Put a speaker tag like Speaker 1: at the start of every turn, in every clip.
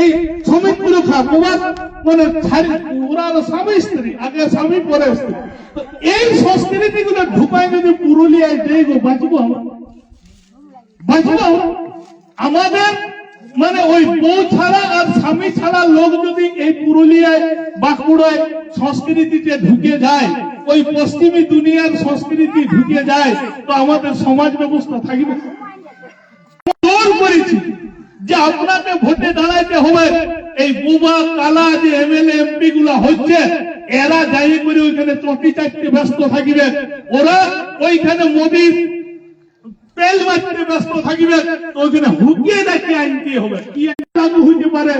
Speaker 1: এই সৌমিত্র খা প্রবাদ মানে ওরা স্বামী স্ত্রী, আগে স্বামী, পরে স্ত্রী। এই সংস্কৃতি গুলো ঢুকায় যদি পুরুলিয়ায় যাই গো, বাঁচবো বাঁচবো আমাদের মানে ওই বউ ছাড়া আর স্বামী ছাড়া লোক যদি এই পুরুলিয়ায়, বাঁকুড়ায় সংস্কৃতিতে ঢুকে যায়, ওই পশ্চিমী দুনিয়ার সংস্কৃতি ঢুকে যায়, তো আমাদের সমাজ ব্যবস্থা থাকবে। আপনাকে ভোটে দাঁড়াইতে হবে। এই বুবা, কালা যে এমএলএ এমপি গুলা হচ্ছে, এরা যাই করে ওইখানে চটি চারটে ব্যস্ত থাকিবে। ওরা ওইখানে হইতে পারে?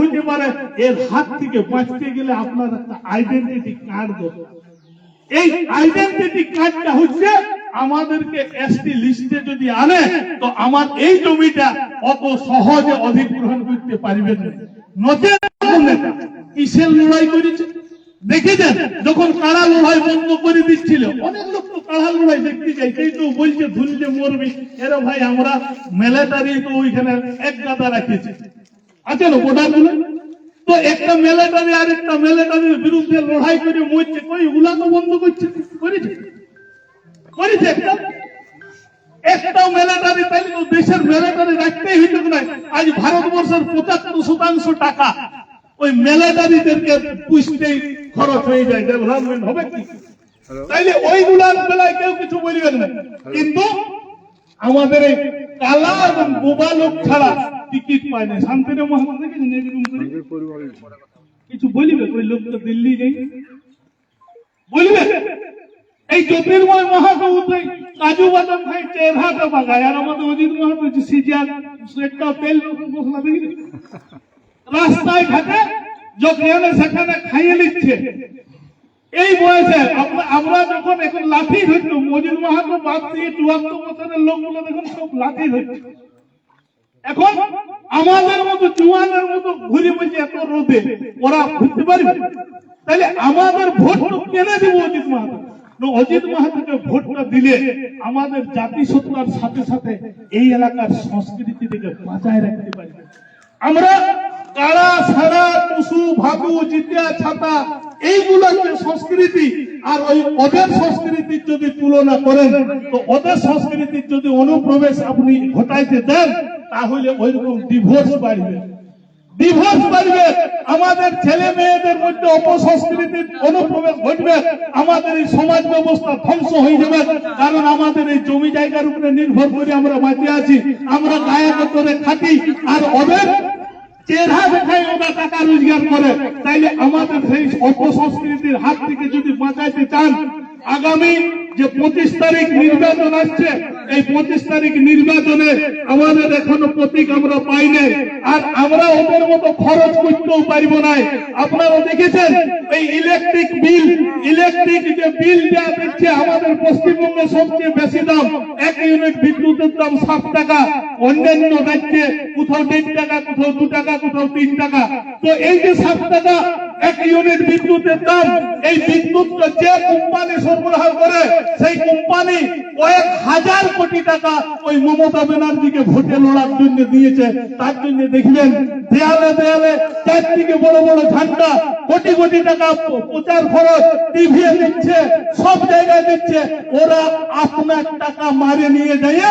Speaker 1: হইতে পারে? এর হাত থেকে আপনার একটা আইডেন্টিটি কার্ড এই আইডেন্টিটি কার্ডটা হচ্ছে আমাদেরকে এসটি লিস্টে যদি আনে, তো আমার এই জমিটা অত সহজে অধিগ্রহণ করতে পারবে কিসের লড়াই করেছে? যখন লড়াই বন্ধ করে দিচ্ছিল, অনেক লোক তো লড়াই দেখতে সেই তো বলছে মরবি। এরা ভাই, আমরা মিলিটারি তো ওইখানে এক গাদা রাখেছি গুলো তো একটা মিলিটারি আর একটা মিলিটারির বিরুদ্ধে লড়াই করে মরছে। কই ওগুলা তো বন্ধ করছে? করেছে? একটাও মিলিটারি তো দেশের মিলিটারি রাখতেই হইতো আজ ভারতবর্ষের পঁচাত্তর শতাংশ টাকা ওই মিলিটারিদেরকে পুষতেই খরচ হয়ে যায়। ডেভেলপমেন্ট হবে কি? তাইলে ওইগুলার বেলায় কেউ কিছু বলবেন না। কিন্তু আমাদের এই কালা এবং বোবা লোক ছাড়া টিকিট পায় না। শান্তিরে মহাত্মা? কিছু বলিবে? ওই লোক তো দিল্লি যাই বলবে? এই জ্যোতির্ময় তো কাজু বাদাম খাই চেহারাটা বাগায়। আর আমাদের অজিত মাহাতো যে সিজার একটা তেল মশলা দেখি রাস্তায় ঘাটে যেখানে সেখানে খাইয়ে নিচ্ছে। এই বয়সে আমরা- যখন এখন লাঠি ধরতো মজিদ মাহাতো বাদ দিয়ে চুয়াত্তর বছরের লোকগুলো দেখুন সব লাঠি ধরছে। এখন আমাদের মতো জুয়ানের মতো ঘুরে বলছে এত রোদে ওরা ঘুরতে পারবে? তাহলে আমাদের ভোট কেনে দিব অজিত মাহাতো অজিত মাহাতোকে ভোটটা দিলে আমাদের জাতিসত্তার সাথে সাথে এই এলাকার সংস্কৃতিটিকে বাঁচায় রাখতে পারবে আমরা কারা সারা টুসু ভাগু জিতিয়া ছাতা এইগুলো সংস্কৃতি আর ওই ওদের সংস্কৃতির যদি তুলনা করেন, তো ওদের সংস্কৃতির যদি অনুপ্রবেশ আপনি ঘটাইতে দেন, তাহলে ওইরকম ডিভোর্স বাড়বে। ডিভোর্স বাড়বে আমাদের ছেলে মেয়েদের মধ্যে অপসংস্কৃতির অনুপ্রবেশ ঘটবে। আমাদের এই সমাজ ব্যবস্থা ধ্বংস হয়ে যাবে। কারণ আমাদের এই জমি জায়গার উপরে নির্ভর করে আমরা বাঁচে আছি। আমরা গায়ে করে খাটি আর ওদের চেহারা দেখায় ওরা টাকা রোজগার করে। তাইলে আমাদের সেই অপসংস্কৃতির হাত থেকে যদি চান, আগামী যে পঁচিশ তারিখ নির্বাচন আসছে এই পঁচিশ তারিখ নির্বাচনে আমাদের এখনও প্রতীক আমরা পাই নাই। আর আমরা ওদের মতো খরচ করতেও পারব না আপনারা দেখেছেন? এই ইলেকট্রিক বিল ইলেকট্রিক যে বিল দেওয়া দিচ্ছে, আমাদের পশ্চিমবঙ্গে সবচেয়ে বেশি দাম। এক ইউনিট বিদ্যুতের দাম সাত টাকা। অন্যান্য রাজ্যে কোথাও দেড় টাকা, কোথাও দু টাকা, কোথাও তিন টাকা। তো এই যে সাত টাকা এক ইউনিট বিদ্যুতের দাম, এই যে কোম্পানি সরবরাহ করে, সেই কোম্পানি কয়েক হাজার কোটি টাকা ওই মমতা ব্যানার্জিকে ভোটে লড়ার জন্য দিয়েছে। তার জন্য দেখবেন, দেয়ালে দেয়ালে চারদিকে বড় বড় ঝান্ডা, কোটি কোটি টাকা প্রচার খরচ টিভি দিচ্ছে, সব জায়গায় দিচ্ছে। ওরা আপনার টাকা মারে নিয়ে যায়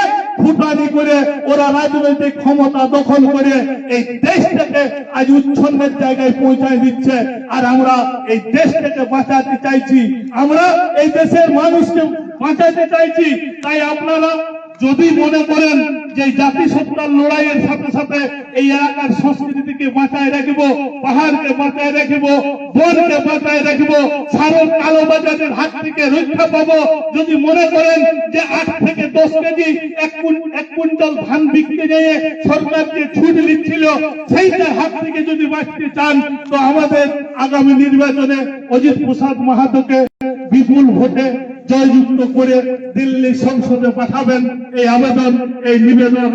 Speaker 1: ফুটানি করে, ওরা রাজনৈতিক ক্ষমতা দখল করে এই দেশটাকে আজ উচ্ছন্নের জায়গায় পৌঁছায় দিচ্ছে। আর আমরা এই দেশটাকে বাঁচাতে চাইছি। আমরা এই দেশের মানুষকে বাঁচাতে চাইছি। তাই আপনারা যদি মনে করেন যে জাতিসত্তার লড়াইয়ের সাথে সাথে এই এলাকার সংস্কৃতিকে বাঁচায় রাখব, পাহাড়কে বাঁচায় রাখব, বনকে বাঁচায় রাখব সারক কালো বাজারের হাত থেকে রক্ষা পাবো, যদি মনে করেন যে আট থেকে দশ কেজি এক এক কুইন্টাল ধান বিক্রি নিয়ে সরকার যে ছুট দিচ্ছিল সেইটার হাত থেকে যদি বাঁচতে চান, তো আমাদের আগামী নির্বাচনে অজিত প্রসাদ মাহাতোকে বিপুল ভোটে জয়যুক্ত করে দিল্লি সংসদে পাঠাবেন এই আবেদন এই নিবেদন